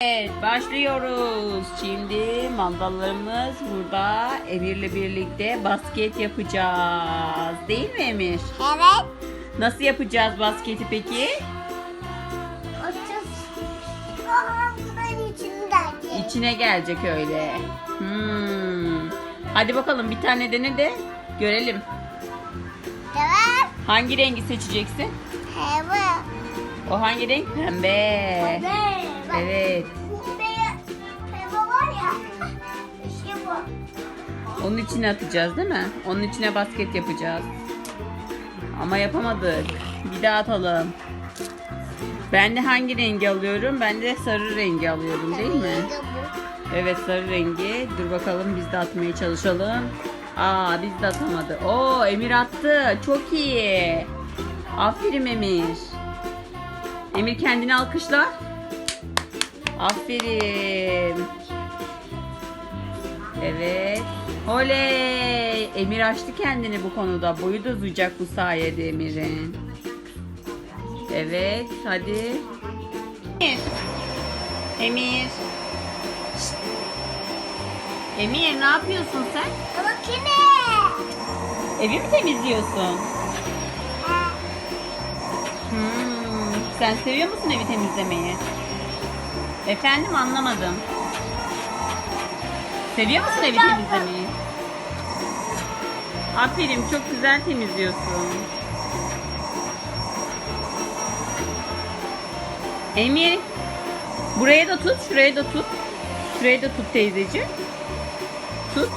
Evet başlıyoruz. Şimdi mandallarımız burada. Emir'le birlikte basket yapacağız. Değil mi Emir? Evet. Nasıl yapacağız basketi peki? Bunun. İçine gelecek öyle. Hmm. Hadi bakalım bir tane dene de görelim. Evet. Hangi rengi seçeceksin? Evet. O hangi renk? Pembe. Evet. Bu beyaz pembe var ya. İşte bu. Onun içine atacağız değil mi? Onun içine basket yapacağız. Ama yapamadık. Bir daha atalım. Ben de hangi rengi alıyorum? Ben de sarı rengi alıyorum değil mi? Evet sarı rengi. Dur bakalım biz de atmaya çalışalım. Aa biz de atamadı. Oo Emir attı. Çok iyi. Aferin Emir. Emir kendini alkışla. Aferin. Evet. Oley. Emir açtı kendini bu konuda. Boyu da uzayacak bu sayede Emir'in. Evet hadi. Emir. Emir. Emir ne yapıyorsun sen? Makine. Evi mi temizliyorsun? Hmm, sen seviyor musun evi temizlemeyi? Efendim anlamadım. Seviyor musun evi temizlemeyi? Aferin çok güzel temizliyorsun. Emir buraya da tut, şuraya da tut. Şuraya da tut teyzeciğim. Tut.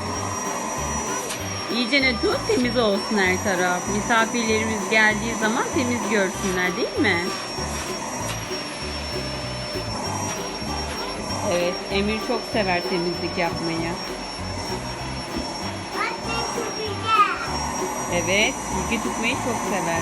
İyice ne tut temiz olsun her taraf. Misafirlerimiz geldiği zaman temiz görsünler değil mi? Evet Emir çok sever temizlik yapmayı. Evet bilgi tutmayı çok sever.